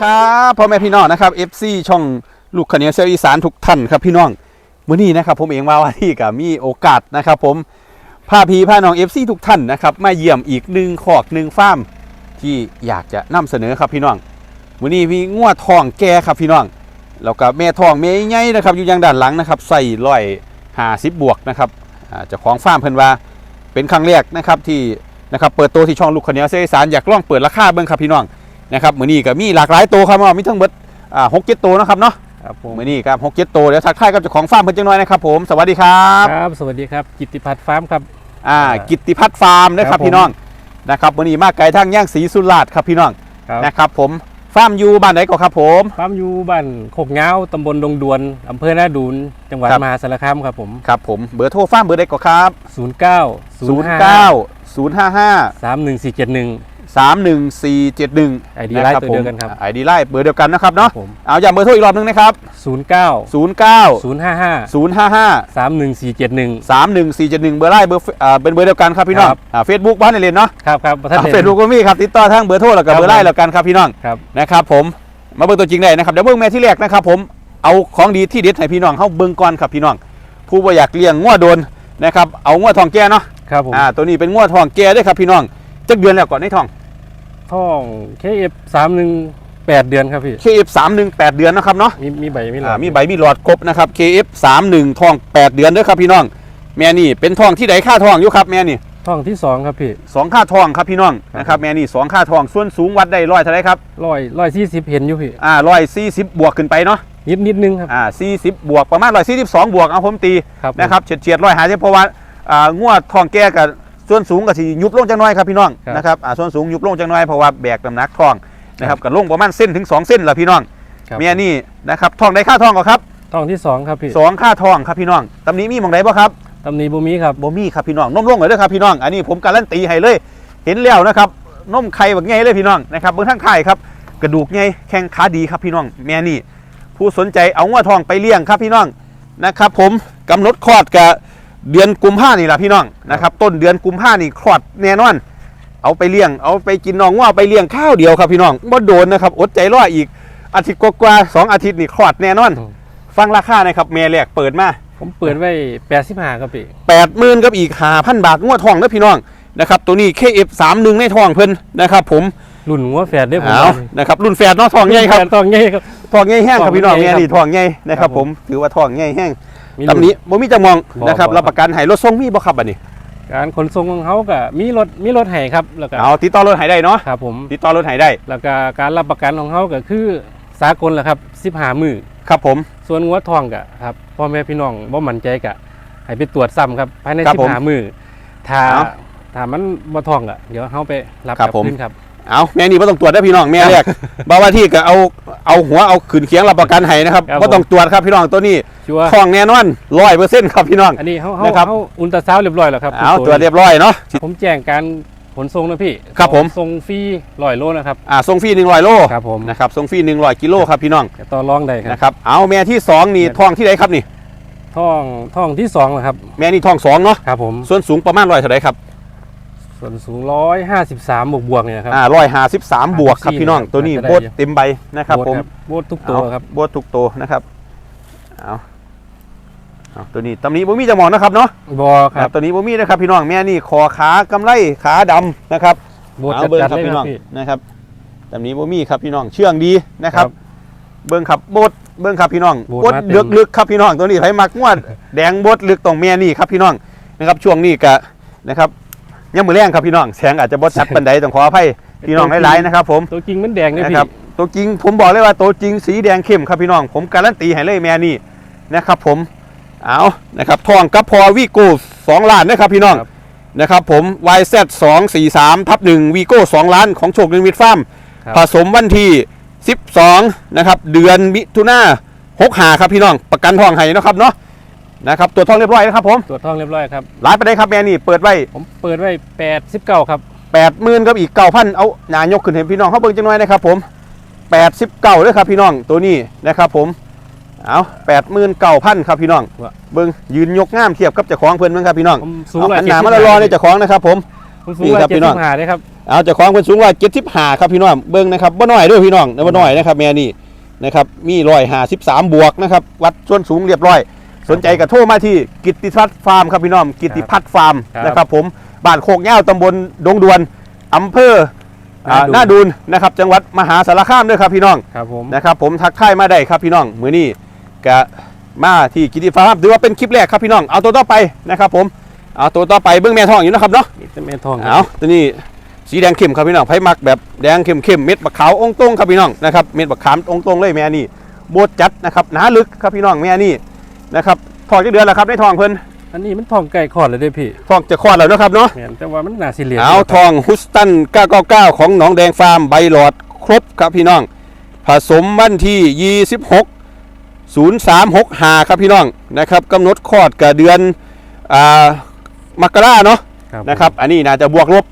ครับพ่อแม่พี่น้องนะครับ FC ช่องลูกขเนียเซลอีสานทุกท่านครับพี่น้องมื้อนี้นะครับผมเองว่าว่าที่กับมีโอกาสนะครับ ผมพาพีพาน้อง FC ทุกท่านนะครับมาเยี่ยมอีกหนึ่งขอกหนึ่งฟาร์มที่อยากจะนำเสนอครับพี่น้องมื้อนี้มีงัวทองแก่ครับพี่น้องแล้วก็แม่ทองแม่ใหญ่นะครับอยู่ยังด้านหลังนะครับใส่ร้อยห้าสิบบวกนะครับอ่าเจ้าของฟาร์มเพิ่นว่าเป็นครั้งแรกนะครับที่นะครับเปิดตัวที่ช่องลูกขเนียเซลอีสานอยากลองเปิดราคาเบิ่งครับพี่น้อง นะครับมือนี้ก็มีหลากหลายตัวครับว่ามีทั้งหมดอ่าหกเจ็ดตัวนะครับเนาะครับผมมือนี้ครับหกเจ็ดตัวเดี๋ยวทักทายกับเจ้าของฟาร์มเพิ่นจังน้อยนะครับผมสวัสดีครับครับ สวัสดีครับกิตติพัฒน์ฟาร์มครับอ่าอ่ากิตติพัฒน์ฟาร์มนะคครัรับบผมพี่น้องนะครับมือนี้มาไกลทางย่างศรีสุราษฎร์ครับพี่น้องครับนะครับผมฟาร์มอยู่บ้านไหนก็ครับผมฟาร์มอยู่บ้านโคกเงาตำบลดงดวนอำเภอหน้าดูนจังหวัดครับมหาสารคามครับผมครับผมเบอร์โทรฟาร์มเบอร์ใดก็ครับ 09 05 09 055 31471 31471 ID ไลน์ตัวเดียวกันครับไอดีไลน์เบอร์เดียวกันนะครับเนาะผม เอาอย่างเบอร์โทรอีกรอบหนึงนะครับ 09 09 055 055 31471สามหนึ่งสี่เจ็ดหนึ่งเบอร์ไล่เบอร์อ่าเป็นเบอร์เดียวกันครับพี่น้องครับอ่าเฟซบุ๊กบ้านในเรียนเนาะครับครับประธานเฟซบุ๊กก็มีครับติดต่อทั้งเบอร์โทรแล้วก็ครับเบอร์ไล่ผมแล้วกันครับพี่น้อง ครับ นะครับผมมาเบิ่งตัวจริงได้นะครับเดี๋ยวเบิ่งแม่ที่แรกนะครับผมเอาของดีที่เด็ดให้พี่น้องเข้าเบิ่งก่อนครับพี่น้อง ผู้บ่อยากเลี้ยงงัวโดนนะครับเอางัวทองแก่เนาะครับผมอ่าตัวนี้เป็นงัวทองแก่เด้วยครับพี่น้องจักเดือนแล้วก่อนในทอง ท่อง KF 318 เดือนครับพี่ KF 3 1 8 เดือนนะครับเนาะมีมีใบมีหลออ่าดมีใบมีหลอดครบนะครับ KF 3 1ทอง 8 เดือนเด้อครับพี่น้อง แม่นี่เป็นทองที่ใดค่าทองอยู่ครับแม่นี่ท่องที่2ครับพี่ สองค่าทองครับพี่น้องครับนะครับแม่นี่สองค่าทองส่วนสูงวัดได้ร้อยเท่าไรครับร้อยร้อยสี่สิบเห็นอยู่พี่ อ่าร้อยสี่สิบบวกขึ้นไปเนาะนิดนิดนึงครับ อ่าสี่สิบบวกประมาณร้อยสี่สิบสองบวกเอาผมตีครับผมนะครับเฉียดเฉียดร้อยหาเพราะว่าอ่างวดทองแก่กับ ส่วนสูงกับที่ยุบลงจังน้อยครับพี่น้องครับ นะครับอ่าส่วนสูงยุบลงจังน้อยเพราะว่าแบกน้ำหนักทองนะครับกับลงประมาณเส้นถึงสองเส้นละพี่น้องครับแม่นี่นะครับทองได้ค่าทองก็ครับท่องที่2ครับพี่สองค่าทองครับพี่น้องตำนี้มีหมองใดบ่ครับ ตำหนีบุมีครับ บ่มีครับพี่น้องนมลงเลยเด้อครับพี่น้องอันนี้ผมการันตีให้เลย เห็นแล้วนะครับนมไข่แบบไงเลยพี่น้องนะครับเบื้องทางไข่ครับ กระดูกไงแข้งขาดีครับพี่น้องแม่นี่ ผู้สนใจเอางัวทองไปเลี้ยงครับพี่น้องนะครับ ผมกำหนดคลอดกับ เดือนกุมภานี่แหละพี่น้องนะครับต้นเดือนกุมภานี่คลอดแน่นอน เอาไปเลี้ยงเอาไปกินน้องว่าไปเลี้ยงข้าวเดียวครับพี่น้องบ่โดนนะครับอดใจรออีกอาทิตย์กว่าๆสองอาทิตย์นี่คลอดแน่นอนอืมฟังราคานะครับแม่แรกเปิดมาผมเปิดไว้85ครับพี่แปดหมื่นกับอีกหาพันบาทงวดทองนะพี่น้องนะครับตัวนี้ KF 3 1ในทองเพิ่นนะครับ ผมรุ่นหัวแฝดได้ผมเอานะครับรุ่นแฝดเนาะทองใหญ่ครับแฝดต้องใหญ่ครับทองใหญ่แห้งครับพี่น้องทองใหญ่เนี่ยครับนี่ทองใหญ่นะครับครับผผมมถือว่าทองใหญ่แห้ง มีตำนี้บ่มีจังมองบ่นะครับบ่ รับประกันให้รถส่งมีบ่ครับบัดนี้การขนส่งของเขาก็มีรถมีรถให้ครับแล้วก็เอาติดต่อรถให้ได้เนาะครับผมติดต่อรถให้ได้แล้วก็การรับประกันของเขาก็คือสากลแหละครับ15มือครับผม ส่วนหัวทองก็ครับพ่อแม่พี่น้องบ่มั่นใจก็ให้ไปตรวจซ้ำครับภายในครับผม15มือถ้าเอาถ้ามันบ่ทองก็เดี๋ยวเฮาไปรับครับกลัผม คืนครับ เอาแม่นี่บ่ต้องตรวจได้อพี่น้องแม่แรกบ่ว่าที่ก็เอาเอาหัวเอาขืนเคียงรับประกันให้นะครับครับบ่ต้องตรวจครับพี่น้องตัวนี้ชัวร์ทองแน่นอน100%ครับพี่น้อง อันนี้เฮาเฮานะครับเฮาอุลตราซาวด์เรียบร้อยแล้วครับเอาตรวจเรียบร้อยเนาะ ผมแจ้งการขนส่งนะพี่ครับผม ส่งฟรีร้อยโลนะครับอ่าส่งฟรี100โลครับผมนะครับส่งฟรี100กิโลครับพี่น้องจะต่อรองได้ครับนะครับเอาแม่ที่สองนี่ทองที่ไหนครับนี่ ท่องท่องที่สองนะครับแม่นี่ทองสองเนาะครับผมส่วนสูงประมาณร้อยเท่าไหรครับ ส่วนสูงร้อยห้าสิบสามบวกบวกๆเนี่ยครับ อ่าร้อยห้าสิบสามบวกครับ54พี่น้องครับตัวนี้น่าจะได้โบดเต็มใบนะครับผมโบดทุกตัวครับเอาโบดทุกตัวนะครับเอาเอาตัวนี้ตำนี้บ่มีจะมองนะครับเนาะบอครับตัวนี้บ่มีนะครับพี่น้องแม่นี่คอขากำไลขาดำนะครับโบดเอาจัดเบิ้งจัดครับเลยพี่คน้รัอบงพี่นะครับตำนี้บ่มีครับพี่น้องเชื่องดีนะครับครับเบิ้งครับโบดเบิ้งครับพี่น้องโบดโบดมาเต็มลึกลึกๆครับพี่น้องตัวนี้ไผมักงวดแดงโบดลึกตรงแม่นี่ครับพี่น้องนะครับช่วงนี้ก็นะครับ ยังมือแรงครับพี่น้องแสงอาจจะบดชัดปันใดต้องขออภัยพี่น้องหลายๆนะครับ ผมตัวจริงมันแดงเลยนะพี่ครับตัวจริงผมบอกเลยว่าตัวจริงสีแดงเข้มครับพี่น้อง ผมการันตีให้เลยแม่นี่นะครับ ผมเอานะครับทองกับพอวีโก้สองล้านนะครับพี่น้องครับนะครับผม YZ 2 4 3ทับ1วีโก้2ล้านของโชคดินวิทฟาร์มครับผสมวันที่ 12 นะครับ เดือนมิถุนาหกหาครับพี่น้องประกันทองให้นะครับเนาะ นะครับตัวจทองเรียบร้อยนะครับผมตัวจท่องเรียบร้อยครับร้านไปได้ครับแม่นี่เปิดไว้ผมเปิดไว้แปดสิบเก้าครับแปดหมื่นกับอีกเก้าพันเอาหนายกขึ้นเห็นพี่น้องเขาเบิ่งจังน้อยนะครับผมแปดสิบเก้าเลยครับพี่น้องตัวนี้นะครับผมเอาแปดหมื่นเก้าพันครับพี่น้องว่ะเบิ่งยืนยกงามเทียบกับเจ้าของเพื่อนเบิ่งครับพี่น้องผมสูงเอาร้อยหันหเจ็ดนาสิบมาละรอในเจ้าของนะครับผม ผมสูงนี่ว่าครับเจ็พี่ดน้สิองบห้าเลยครับเอาเจ้าของคนสูงว่าเจ็ดสิบห้าครับพี่น้องเบิ้งนะครับบ่น้อยเด้วยพี่น้องบ่น้อยนะครับแม่นี่นะครับมีร้อยห้าสิบสามบวกนะครับวัดส่วนสูงเรียบร้อย สนใจก็โทรมาที่กิตติพัฒน์ฟาร์มครับพี่น้องกิตติพัฒน์ฟาร์มครับนะครับผมบ้านโคกเง่าตำบลดงดวนอำเภออ่าหหน้าดูน้านดูนนะครับจังหวัดมหาสารคามด้วยครับพี่น้อง ครับผม นะครับผมทักทายมาได้ครับพี่น้องมือนี้ก็มาที่กิตติฟาร์มถือว่าเป็นคลิปแรกครับพี่น้องเอาตัวต่อไปนะครับผมเอาตัวต่อไปเบื้องแม่ท้องอยู่นะครับเนาะนี่จะแม่ทองครับเอาตัวนี้สีแดงเข้มครับพี่น้องไผ่มักแบบแดงเข้มเข้มๆเม็ดบักขาวองตรงครับพี่น้องนะครับเม็ดบักขามองตรงเลยแม่นี่โบดจัดนะครับหนาลึกครับพี่น้องแม่นี่ นะครับทองจะเดือนแล้วครับในทองเพิ่นอันนี้มันทองไก่ขอดเลยเด้อพี่ทองจะคลอดแล้วนะครับเนาะแม่นแต่ว่ามันหนาสีเหลืองเอาทองฮุสตัน 999 ของหนองแดงฟาร์มใบหลอดครบครับพี่น้อง ผสมวันที่ 26 0365ครับพี่น้องนะครับกำหนดคลอดกับเดือนอ่ามกราเนาะครับนะครับอันนี้น่าจะบวกลบ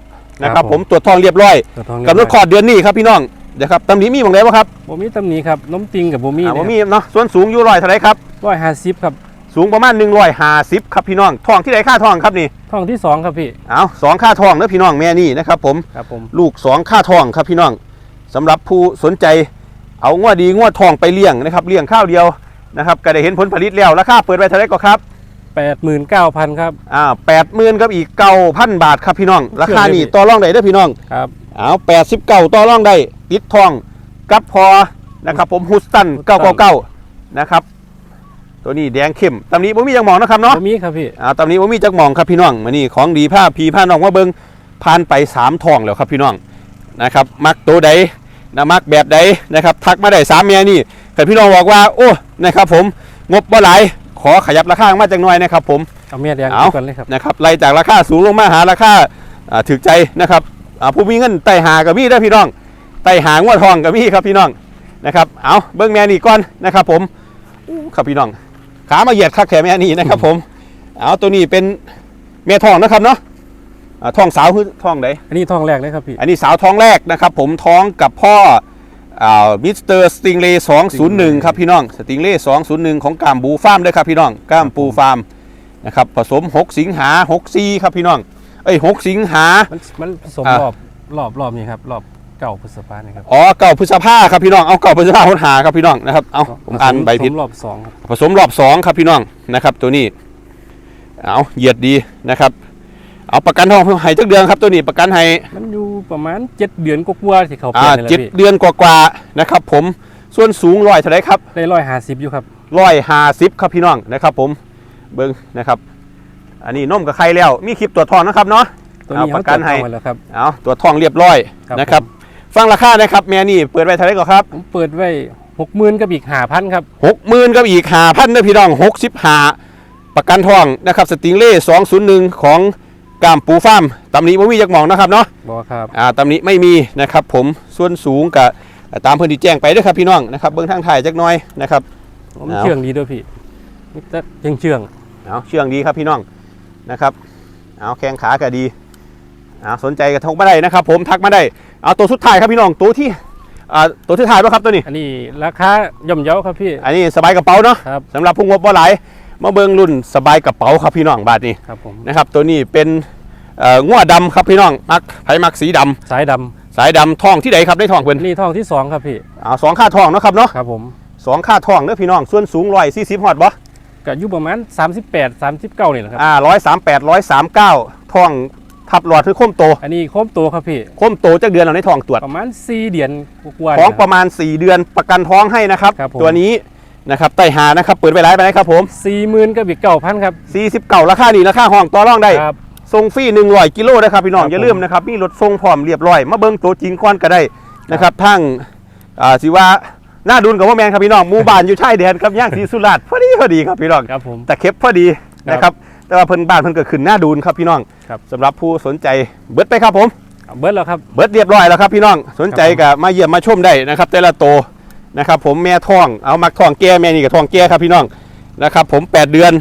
นะคครัรับบผผมมตรวจทองเรียบร้อยตัวทองกำหนดคลอดเดือนนี้ครับพี่น้องนะครับตำหนิมีบางไดบ่ครับบ่มีตำหนิครับน้มติงกับบ่มีอ่าบ่มีเนาะส่วนสูงอยู่ร้อยเท่าไหรครับ ร้อยห้าสิบครับสูงประมาณ150ครับพี่น้องทองที่ไหนค่าทองครับนี่ทองที่สองครับพี่ เอาสองค่าทองเด้อพี่น้องแม่นี่นะครับผม ครับผม ลูก 2 ค่าทองครับพี่น้องสำหรับผู้สนใจเอางวดดีงวดทองไปเลี้ยงนะครับเลี้ยงข้าวเดียวนะครับก็ได้เห็นผลผลิตแล้วราคาเปิดไว้เท่าไหรก็ครับแปดหมื่นเก้าพันครับ อ่าแปดหมื่นกับอีกเก้าพันบาทครับพี่น้อง ราคานี่ต่อรองได้เด้อพี่น้องครับ เอาแปดสิบเก้าต่อรองได้ติดทองกับพอนะครับผมฮุสตันเก้าเก้าเก้านะครับ ตัวนี้แดงเข้มตำนี้ผมมีจังหมองนะครับเนาะบ่มีครับพี่ อ่าตำนี้ผมมีจังหมองครับพี่น้องมานี่ของดีผ้าพีผ้าน้องว่าเบิงผ่านไปสามทองแล้วครับพี่น้องนะครับมักตัวใดนะมักแบบใดนะครับทักมาได้สามเมียนี่แต่พี่น้องบอกว่า โอ้นะครับ ผมงบบ่หลายขอขยับราคามาจังหน่อยนะครับ ผมเอาเมียแดงเอาก่อนเลยครับนะครับไล่จากราคาสูงลงมาหาราคาอ่าถึกใจนะครับอ่าผู้มีเงินไต่หากับมีได้อพี่น้องไต่หางวดทองกับมีครับพี่น้องนะครับเอาเบิ้งแม่นี่ก่อนนะครับ ผมอู้ครับพี่น้อง ขามาเหยียดคักแขนแม่นี่นะครับ ผมเอาตัวนี้เป็นแม่ทองนะครับเนาะอ่าทองสาวคือทองไหนอันนี้ทองแรกเลยครับพี่ อันนี้สาวท้องแรกนะครับ ผมท้องกับพ่ออ่ามิสเตอร์สติงเล่201ครับพี่น้องสติงเล่201ของกามบูฟาร์มด้วยครับพี่น้องกามปูฟาร์มนะครับผสม6สิงหา6ซีครับพี่น้อง เอ้ย6สิงหา มันมันผสมอะรอบรอบรอบนี้ครับรอบ เก่าพฤษภาเนี่ยครับอ๋อเก่าพฤษภาครับพี่น้องเอาเก่าพฤษภาค้นหาครับพี่น้องนะครับเอาผมอ่านใบผิดผสมรอบสองครับผสมรอบ2ครับพี่น้องนะครับ ตัวนี้เอาเหยียดดีนะครับ เอาประกันทองให้จักเดือนครับตัวนี้ประกันให้มันอยู่ประมาณเจ็ดเดือนกว่าๆที่เขาเปอ่าลี่ยนนี่แหละเจ็ดพี่เดือนกว่าๆนะครับ ผมส่วนสูงร้อยเท่าไหรครับได้ร้อยห้าสิบอยู่ครับร้อยห้าสิบครับพี่น้องนะครับ ผมเบิ้งนะครับอันนี้นมกับใครแล้วมีคลิปตัวจทองนะครับเนาะตัวนี้เอาประกันให้เขาตรวจสอบมาแล้วครับเอาตัวจทองเรียบร้อยครับนะครับ ฟังราคานะครับแม่นี่เปิดไว้เท่าไหรก่อนครับผมเปิดไว้หกหมื่นกับอีกห้าพันครับหกหมื่นกับอีกห้าพันนะพี่น้องหกสิบห้าประกันทองนะครับสติงเล่สองศูนย์หนึ่งของกามปูฟาร์มตำหนี้ไม่มีจักหมองนะครับเนาะบอกครับอ่าตำหนี้ไม่มีนะครับผมส่วนสูงกับตามเพื่อนที่แจ้งไปด้วยครับพี่น้องนะครับเบิ้งทางถ่ายจักหน้อยนะครับ ผมเอา เชื่องดีด้วยพี่นี่จะเชื่องเชื่องเอาเชื่องดีครับพี่น้องนะครับเอาแข้งขาก็ดีเอาสนใจก็ทักมาได้นะครับ ผมทักมาได้ เอาตัวสุดท้ายครับพี่น้องตัวที่อ่าตัวที่ถ่ายป่ะครับตัวนี้ อันนี้ราคาย่อมเยาครับพี่ อันนี้สบายกระเป๋าเนาะครับสำหรับผู้งบบ่หลายมาเบิงรุ่นสบายกระเป๋าครับพี่น้องบาทนี้ครับผมนะครับ ตัวนี้เป็นเอ่อง้วดำครับพี่น้องมักไผมักสีดำสายดสายดำทองที่ใดครับได้ทองเพิ่นำนี่ทองที่สองครับพี่เอาสองค่าทองเนาะครับเนาะครับผมสองค่าทองเด้อพี่น้องส่วนสูงร้อยสี่สิบฮอดบ่ก็อยู่ประมาณ 38 39นี่แหละครับ อ่าร้อยสามแปดร้อยสามเก้าทอง ทับหลอดคือโค้มโต อันนี้โค้มตัวครับพี่ โค้มโตจากเดือนเราในทองตรวจประมาณ4เดือนกว่าๆท้องนี่ปคระมาณ 4 เดือนประกันท้องให้นะครับ ครับผม ตัวนี้นะครับไต่หานะครับเปิดไปไลฟ์ไปไหนครับผมสี่หมื่นกับอีกเก้าพันครับ40เก่าราคานี้ราคาห้องต่อรองได้ ครับส่งฟรี100กิโลนะครับพี่น้องครับอย่าลืมนะครับมีรถส่งพร้อมเรียบร้อย มาเบิ้งตัวจริงก่อนก็ได้นะครับทั้งอ่าสิว่าหน้าดุนกับว่าแมนครับพี่น้องหมู่บ้านอยู่ชายแดนครับย่างศรีสุราษฎร์พอดีพอดีครับพี่น้องครับผมแต่เข็บพอดีนะครับ แต่ว่าเพิ่นบ้านเพิ่นเกิดขึ้นหน้าดูนครับพี่น้องครับสำหรับผู้สนใจเบิดไปครับผมเอาเบิร์ดแล้วครับ เบิดเรียบร้อยแล้วครับพี่น้องสนใจครับผมก็มาเยี่ยมมาชมได้นะครับ แต่ละโตวนะครับผมแม่ท้องเอามักท้องแก่แม่นี่กับท้องแก่ครับพี่น้องนะครับผม 8 เดือน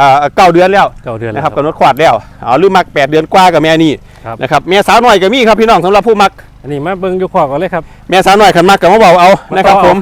อ่าเก้าเดือนแล้วเก้าเดือนแล้วนะครับกำหนดขวาดแล้วเอาหรือมัก 8 เดือนกว่ากับแม่นี่ครับ นะครับแม่สาวน้อยก็มีครับพี่น้องสำหรับผู้มักอันนี้มาเบิ้งอยู่ขวาก่อนเลยครับ แม่สาวน้อยขันมักกับมาเบาเอานะครับมาต่อผม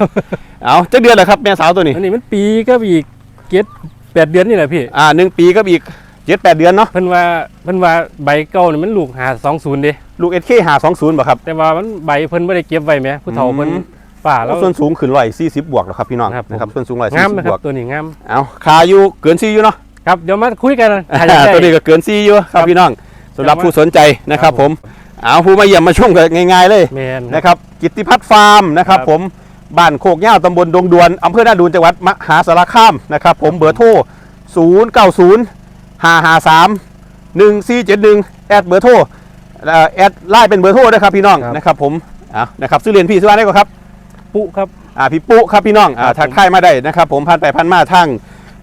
เอาจะเดือนแล้วครับแม่สาวตัวนี้ อันนี้มันปีกับอีกเจ็ด แปดเดือนนี่แหละพี่ อ่าหนึ่งปีกับอีกเจ็ดแปดเดือนเนาะเพิ่นว่าเพิ่นว่าใบเก่านี่มันลูกหา20เด้ลูกเอสเคหาสองศูนย์บ่ครับ แต่ว่ามันใบเพิ่นบ่ได้เก็บไว้แหมผู้เฒ่าเพิ่นอืมป่าแล้วส่วนสูงขึ้นร้อยสี่สิบบวกแล้วครับพี่น้องครับผมนะครับส่วนสูงร้อยสี่งามสินะบครับวกตัวนี้งามเอาคาอยู่เกินซีอยู่เนาะครับเดี๋ยวมาคุยกันใครจะอ่าได้ตัวนี้ก็เกินซีอยู่ครับพี่น้องสำหรับผู้สนใจนะครับผมเอาผู้มาเยี่ยมมาชมกันง่าย ๆเลยแม่นนะครับ กิตติพัฒน์ฟาร์มนะครับครับผม บ้านโคกย่าวตำบลดงดวนอำเภอหน้าดูนจังหวัดมหาสารคามนะครับ ผมเบอร์โทร 0 9 0 5 5 3 1 4 7 1 แอดเบอร์โทรเอ่อแอดไลน์เป็นเบอร์โทรนะครับพี่น้องนะครับผมอะนะครับซื้อเรียนพี่ซื้อว่าได้ก่อนครับ ปุครับ อ่าพี่ปุ๊ครับพี่น้องอ่าครับทักทายมาได้นะครับผมพันไปพันมาทาง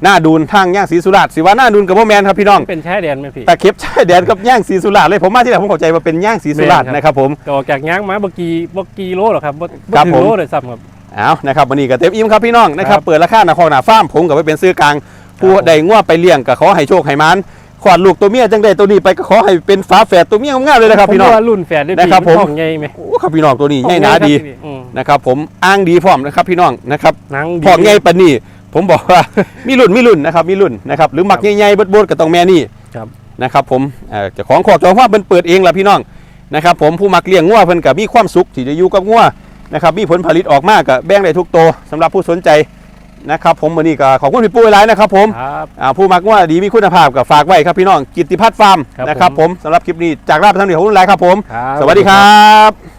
หน้าดูนทางย่างศรีสุราษฎร์สิว่าหน้าดูนกับพ่อแมนครับพี่น้องเป็นชายแดนไหมพี่แต่เข็บชายแดนกับย่างศรีสุราษฎร์เลยผมมาที่ไหนผมเข้าใจว่าเป็นย่างศรีสุราษฎร์แม่นครับนะครับผมก็ออกจากยางมาบ่กี่บ่กี่โลหรอกครับบ่ครับ่บถึงผมโลเลยซ้ำครับเอานะครับวันนี้ก็เต็มอิ่มครับพี่น้องนะครับครับเปิดราคาหนาคองหนาฟาร์มผมกับไปเป็นซื้อกลางผู้ครับผมใดง่วไปเลี้ยงก็ขอให้โชคให้มันขวาดลูกตัวเมียจังได้ตัวนี้ไปก็ขอให้เป็นฝาแฝดตัวเมียงามๆเลยนะครับพี่น้องผมว่ารุ่นแฝดได้นะครับผมท้องใหญ่ไหมโอ้ครับพี่น้องตัวนี้ใหญ่หนาดีอืมนะครับผมอ้างดีพร้อมนะครับพี่น้องนะครับหนังดีพอใหญ่ปานนี้ ผมบอกว่า มีรุ่นมีรุ่นนะครับมีรุ่นนะครับหรือมักใหญ่ๆเบิดๆก็ต้องแม่นี่ครับนะครับผมเอ่อเจ้าของขอกจองว่าเพิ่นเปิดเองล่ะพี่น้องนะครับผมผู้มักเลี้ยงงัวเพิ่นก็มีความสุขที่จะอยู่กับงัวนะครับมีผลผลิตออกมากก็แบ่งได้ทุกตัวสำหรับผู้สนใจนะครับผมวันนี้ก็ขอบคุณพี่ปุ้ยหลายนะครับผมครับอ่าผู้มักงัวดีมีคุณภาพก็ฝากไว้ครับพี่น้องกิตติพัฒน์ฟาร์มครับนะครับผผมมสำหรับคลิปนี้จากลาบทั้งเดียวของรุ่นไรครับผมครับสวัสดีครับ